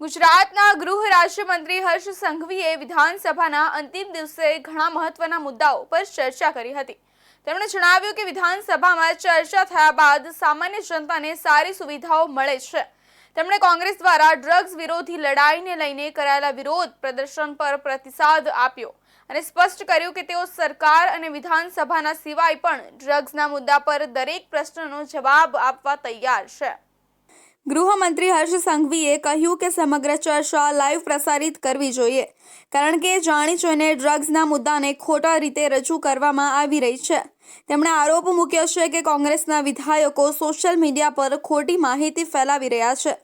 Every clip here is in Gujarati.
ગુજરાતના ગૃહ રાજ્યમંત્રી હર્ષ સંઘવીએ વિધાનસભાના અંતિમ દિવસે ઘણા મહત્વના મુદ્દાઓ પર ચર્ચા કરી હતી. તેમણે જણાવ્યું કે વિધાનસભામાં ચર્ચા થયા બાદ સામાન્ય જનતાને સારી સુવિધાઓ મળે છે. તેમણે કોંગ્રેસ દ્વારા ડ્રગ્સ વિરોધી લડાઈને લઈને કરાયેલા વિરોધ પ્રદર્શન પર પ્રતિસાદ આપ્યો અને સ્પષ્ટ કર્યું કે તેઓ સરકાર અને વિધાનસભાના સિવાય પણ ડ્રગ્સના મુદ્દા પર દરેક પ્રશ્નનો જવાબ આપવા તૈયાર છે. ગૃહમંત્રી હર્ષ સંઘવીએ કહ્યું કે સમગ્ર ચર્ચા લાઈવ પ્રસારિત કરવી જોઈએ, કારણ કે જાણી જોઈને ડ્રગ્સના મુદ્દાને ખોટા રીતે રજૂ કરવામાં આવી રહી છે. તેમણે આરોપ મૂક્યો છે કે કોંગ્રેસના વિધાયકો સોશિયલ મીડિયા પર ખોટી માહિતી ફેલાવી રહ્યા છે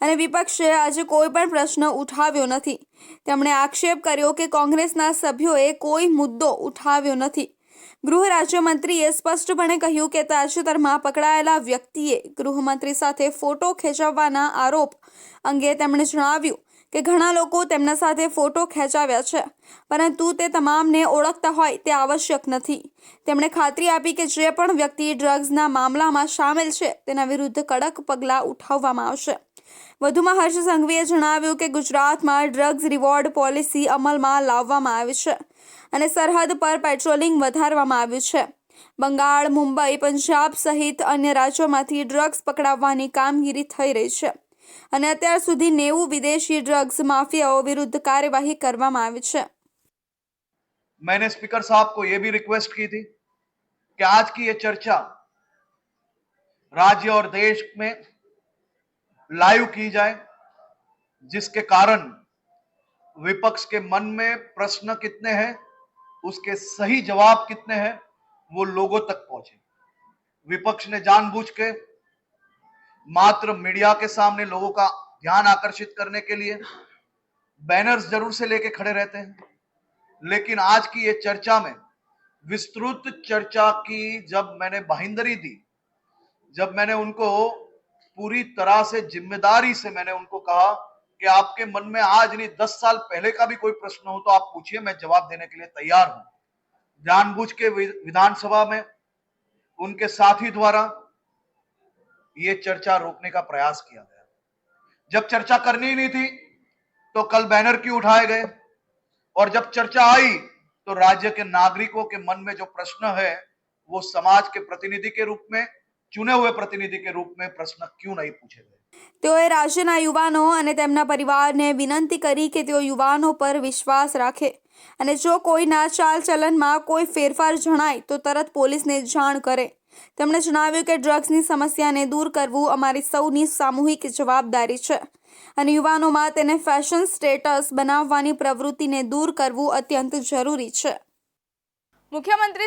અને વિપક્ષે આજે કોઈ પણ પ્રશ્ન ઉઠાવ્યો નથી. તેમણે આક્ષેપ કર્યો કે કોંગ્રેસના સભ્યોએ કોઈ મુદ્દો ઉઠાવ્યો નથી. ગૃહ રાજ્યમંત્રીએ સ્પષ્ટપણે કહ્યું કે તાજેતરમાં પકડાયેલા વ્યક્તિએ ગૃહમંત્રી સાથે ફોટો ખેંચાવવાના આરોપ અંગે તેમણે જણાવ્યું કે ઘણા લોકો તેમના સાથે ફોટો ખેંચાવ્યા છે, પરંતુ તે તમામને ઓળખતા હોય તે આવશ્યક નથી. તેમણે ખાતરી આપી કે જે પણ વ્યક્તિ ડ્રગ્સના મામલામાં સામેલ છે, તેના વિરુદ્ધ કડક પગલાં ઉઠાવવામાં આવશે. વધુમાં હર્ષ સંઘવીએ જણાવ્યું કે ગુજરાતમાં ડ્રગ્સ રિવોર્ડ પોલિસી અમલમાં લાવવામાં આવી છે અને સરહદ પર પેટ્રોલિંગ વધારવામાં આવ્યું છે બંગાળ મુંબઈ પંજાબ સહિત અન્ય રાજ્યોમાંથી ડ્રગ્સ પકડાવવાની કામગીરી થઈ રહી છે અને અત્યાર સુધી નેવું વિદેશી ડ્રગ્સ માફિયાઓ વિરુદ્ધ કાર્યવાહી કરવામાં આવી છે मैंने स्पीकर साहब को यह भी रिक्वेस्ट की थी कि आज की ये चर्चा राज्य और देश में लाइव की जाए, जिसके कारण विपक्ष के मन में प्रश्न कितने हैं, उसके सही जवाब कितने हैं, वो लोगों तक पहुँचे। विपक्ष ने जानबूझ के मात्र मीडिया के सामने लोगों का ध्यान आकर्षित करने के लिए बैनर्स ज़रूर से लेके खड़े रहते हैं। लेकिन आज की ये चर्चा में, विस्तृत चर्चा की जब मैंने बाहिंदरी दी, जब मैंने उनको पूरी तरह से ज़िम्मेदारी से मैंने उनको कहा कि आपके मन में आज नहीं, दस साल पहले का भी कोई प्रश्न हो तो आप पूछिए, मैं जवाब देने के लिए तैयार हूँ। जानबूझ के विधानसभा में, उनके साथी द्वारा ये चर्चा रोकने का प्रयास किया गया। जब चर्चा करनी ही नहीं थी तो कल बैनर क्यों उठाए गए? और जब चर्चा आई तो राज्य के नागरिकों के मन में जो प्रश्न है, वो समाज के प्रतिनिधि के रूप में चुने हुए प्रतिनिधि के रूप में प्रश्न क्यों नहीं पूछे गए તેઓએ રાજ્યના યુવાનો અને તેમના પરિવારને વિનંતી કરી કે તેઓ યુવાનો પર વિશ્વાસ રાખે અને જો કોઈના ચાલચલનમાં કોઈ ફેરફાર જણાય તો તરત પોલીસને જાણ કરે તેમણે જણાવ્યું કે ડ્રગ્સની સમસ્યાને દૂર કરવું અમારી સૌની સામૂહિક જવાબદારી છે અને યુવાનોમાં તેને ફેશન સ્ટેટસ બનાવવાની પ્રવૃત્તિને દૂર કરવું અત્યંત જરૂરી છે મુખ્યમંત્રી